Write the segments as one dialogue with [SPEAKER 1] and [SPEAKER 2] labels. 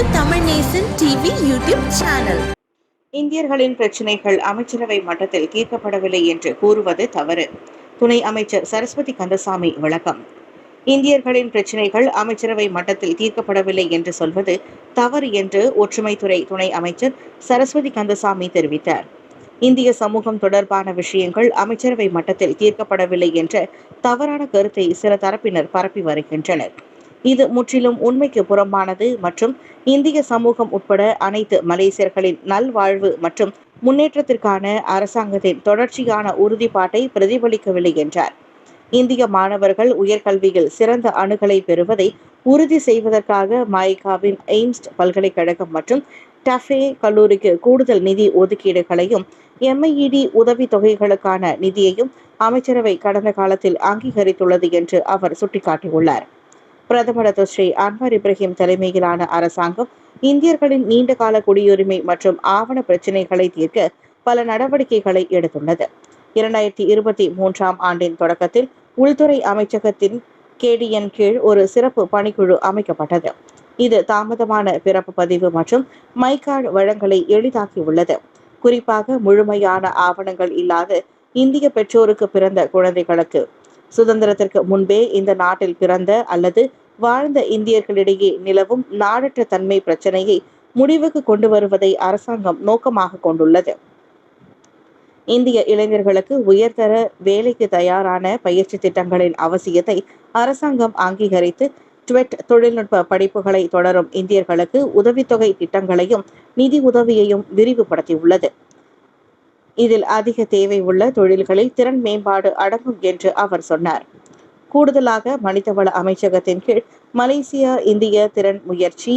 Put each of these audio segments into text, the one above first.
[SPEAKER 1] நம்ம Tamil Nesan TV YouTube channel.
[SPEAKER 2] இந்தியர்களின் பிரச்சனைகள் அமைச்சரவை மட்டத்தில் தீர்க்கப்படவில்லை என்று கூறுவது தவறு. துணை அமைச்சர் சரஸ்வதி கந்தசாமி விளக்கம். இந்தியர்களின் பிரச்சனைகள் அமைச்சரவை மட்டத்தில் தீர்க்கப்படவில்லை என்று சொல்வது தவறு என்று ஒற்றுமைத்துறை துணை அமைச்சர் சரஸ்வதி கந்தசாமி தெரிவித்தார். இந்திய சமூகம் தொடர்பான விஷயங்கள் அமைச்சரவை மட்டத்தில் தீர்க்கப்படவில்லை என்ற தவறான கருத்தை சில தரப்பினர் பரப்பி வருகின்றனர். இது முற்றிலும் உண்மைக்கு புறம்பானது மற்றும் இந்திய சமூகம் உட்பட அனைத்து மலேசியர்களின் நல்வாழ்வு மற்றும் முன்னேற்றத்திற்கான அரசாங்கத்தின் தொடர்ச்சியான உறுதிப்பாட்டை பிரதிபலிக்கவில்லை என்றார். இந்திய மாணவர்கள் உயர்கல்வியில் சிறந்த அணுகலை பெறுவதை உறுதி செய்வதற்காக மாய்காவின் எய்ம்ஸ் பல்கலைக்கழகம் மற்றும் டஃபே கல்லூரிக்கு கூடுதல் நிதி ஒதுக்கீடுகளையும் எம்ஐஇடி உதவி தொகைகளுக்கான நிதியையும் அமைச்சரவை கடந்த காலத்தில் அங்கீகரித்துள்ளது என்று அவர் சுட்டிக்காட்டியுள்ளார். பிரதமர் டாக்டர் ஸ்ரீ அன்வர் இப்ராஹிம் தலைமையிலான அரசாங்கம் இந்தியர்களின் நீண்டகால குடியுரிமை மற்றும் ஆவண பிரச்சினைகளை தீர்க்க பல நடவடிக்கைகளை எடுத்துள்ளது. இரண்டாயிரத்தி இருபத்தி மூன்றாம் ஆண்டின் தொடக்கத்தில் உள்துறை அமைச்சகத்தின் கேடிஎன் கீழ் ஒரு சிறப்பு பணிக்குழு அமைக்கப்பட்டது. இது தாமதமான பிறப்பு பதிவு மற்றும் மைகார்டு வழங்கலை எளிதாக்கியுள்ளது. குறிப்பாக முழுமையான ஆவணங்கள் இல்லாத இந்திய பெற்றோருக்கு பிறந்த குழந்தைகளுக்கு சுதந்திரத்திற்கு முன்பே இந்த நாட்டில் பிறந்த அல்லது வாழ்ந்த இந்தியர்களிடையே நிலவும் நாடற்ற தன்மை பிரச்சனையை முடிவுக்கு கொண்டு வருவதை அரசாங்கம் நோக்கமாக கொண்டுள்ளது. இந்திய இளைஞர்களுக்கு உயர்தர வேலைக்கு தயாரான பயிற்சி திட்டங்களின் அவசியத்தை அரசாங்கம் அங்கீகரித்து ட்வெட் தொழில்நுட்ப படிப்புகளை தொடரும் இந்தியர்களுக்கு உதவித்தொகை திட்டங்களையும் நிதி உதவியையும் விரிவுபடுத்தியுள்ளது. இதில் அதிக தேவை உள்ள தொழில்களில் திறன் மேம்பாடு அடங்கும் என்று அவர் சொன்னார். கூடுதலாக மனிதவள அமைச்சகத்தின் கீழ் மலேசியா இந்திய திறன் முயற்சி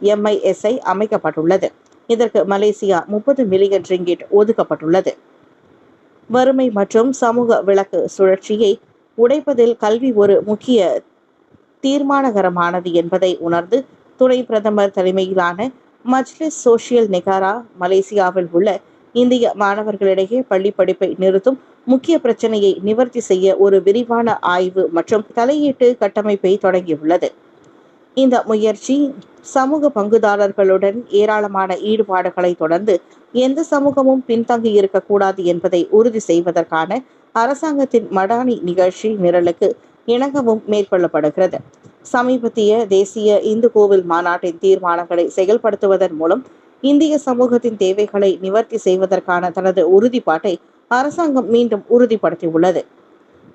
[SPEAKER 2] எம்ஐஎஸ்ஐ அமைக்கப்பட்டுள்ளது. இதற்கு மலேசியா முப்பது மில்லியன் ரிங்கிட் ஒதுக்கப்பட்டுள்ளது. வறுமை மற்றும் சமூக விளக்கு சுழற்சியை உடைப்பதில் கல்வி ஒரு முக்கிய தீர்மானகரமானது என்பதை உணர்ந்து துணை பிரதமர் தலைமையிலான மஜ்லிஸ் சோஷியல் நெகாரா மலேசியாவில் உள்ள இந்திய மாணவர்களிடையே பள்ளி படிப்பை நிறுத்தும் முக்கிய பிரச்சனையை நிவர்த்தி செய்ய ஒரு விரிவான ஆய்வு மற்றும் தலையீட்டு கட்டமைப்பை தொடங்கியுள்ளது. இந்த முயற்சி சமூக பங்குதாரர்களுடன் ஏராளமான ஈடுபாடுகளை தொடர்ந்து எந்த சமூகமும் பின்தங்கி இருக்கக்கூடாது என்பதை உறுதி செய்வதற்கான அரசாங்கத்தின் மடானி நிகழ்ச்சி நிரலுக்கு இணங்கவும் மேற்கொள்ளப்படுகிறது. சமீபத்திய தேசிய இந்து கோவில் மாநாட்டின் தீர்மானங்களை செயல்படுத்துவதன் மூலம் இந்திய சமூகத்தின் தேவைகளை நிவர்த்தி செய்வதற்கான தனது உறுதிப்பாட்டை அரசாங்கம் மீண்டும் உறுதிப்படுத்தியுள்ளது.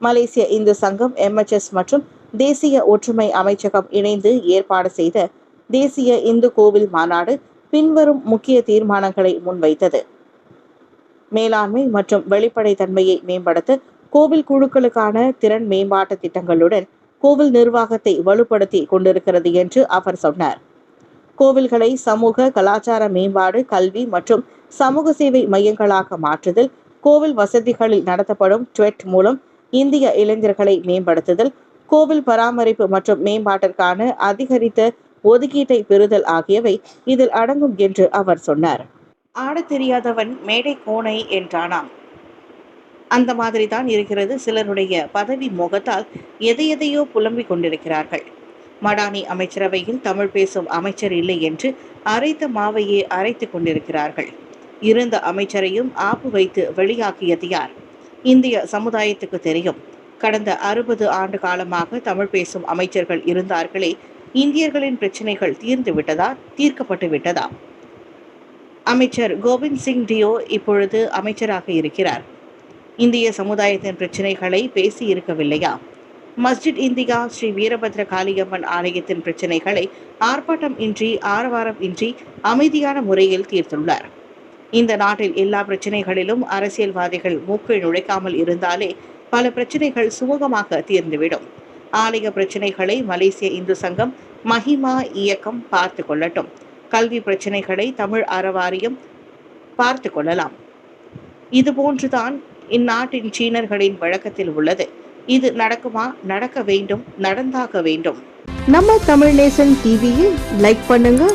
[SPEAKER 2] மலேசிய இந்து சங்கம் எம்எச்எஸ் மற்றும் தேசிய ஒற்றுமை அமைச்சகம் இணைந்து ஏற்பாடு செய்த தேசிய இந்து கோவில் மாநாடு பின்வரும் முக்கிய தீர்மானங்களை முன்வைத்தது. மேலாண்மை மற்றும் வெளிப்படைத்தன்மையை மேம்படுத்த கோவில் குழுக்களுக்கான திறன் மேம்பாட்டு திட்டங்களுடன் கோவில் நிர்வாகத்தை வலுப்படுத்தி கொண்டிருக்கிறது என்று அவர் சொன்னார். கோவில்களை சமூக கலாச்சார மேம்பாடு கல்வி மற்றும் சமூக சேவை மையங்களாக மாற்றுதல் கோவில் வசதிகளில் நடத்தப்படும் ட்வெட் மூலம் இந்திய இளைஞர்களை மேம்படுத்துதல் கோவில் பராமரிப்பு மற்றும் மேம்பாட்டிற்கான அதிகரித்த ஒதுக்கீட்டை பெறுதல் ஆகியவை இதில் அடங்கும் என்று அவர் சொன்னார். ஆடத் தெரியாதவன் மேடை கோணை என்றானாம். அந்த மாதிரி தான் இருக்கிறது சிலருடைய பதவி மோகத்தால் எதையெதையோ புலம்பிக் கொண்டிருக்கிறார்கள். மடானி அமைச்சரவையில் தமிழ் பேசும் அமைச்சர் இல்லை என்று அரைத்த மாவையே அரைத்துக் கொண்டிருக்கிறார்கள். இருந்த அமைச்சரையும் ஆப்பு வைத்து வெளியாக்கியது யார் இந்திய சமுதாயத்துக்கு தெரியும் கடந்த அறுபது ஆண்டு காலமாக தமிழ் பேசும் அமைச்சர்கள் இருந்தார்களே இந்தியர்களின் பிரச்சனைகள் தீர்ந்து விட்டதா தீர்க்கப்பட்டு விட்டதா? அமைச்சர் கோவிந்த் சிங் டியோ இப்பொழுது அமைச்சராக இருக்கிறார். இந்திய சமுதாயத்தின் பிரச்சனைகளை பேசி இருக்கவில்லையா? மஸ்ஜித் இந்தியா ஸ்ரீ வீரபத்ர காளியம்மன் ஆலயத்தின் பிரச்சனைகளை ஆர்ப்பாட்டம் இன்றி ஆரவாரம் இன்றி அமைதியான முறையில் தீர்த்துள்ளார். இந்த நாட்டில் எல்லா பிரச்சனைகளிலும் அரசியல்வாதிகள் மூக்கை நுழைக்காமல் இருந்தாலே பல பிரச்சனைகள் சுமூகமாக தீர்ந்துவிடும். ஆலய பிரச்சனைகளை மலேசிய இந்து சங்கம் மஹிமா இயக்கம் பார்த்து கொள்ளட்டும். கல்வி பிரச்சனைகளை தமிழ் அறவாரியம் பார்த்து கொள்ளலாம். இதுபோன்றுதான் இந்நாட்டின் சீனர்களின் வழக்கத்தில் உள்ளது. இது நடக்குமா? நடக்க வேண்டும் நடந்தாக வேண்டும்.
[SPEAKER 3] நம்ம தமிழ் நேசன் டிவியை லைக் பண்ணுங்க.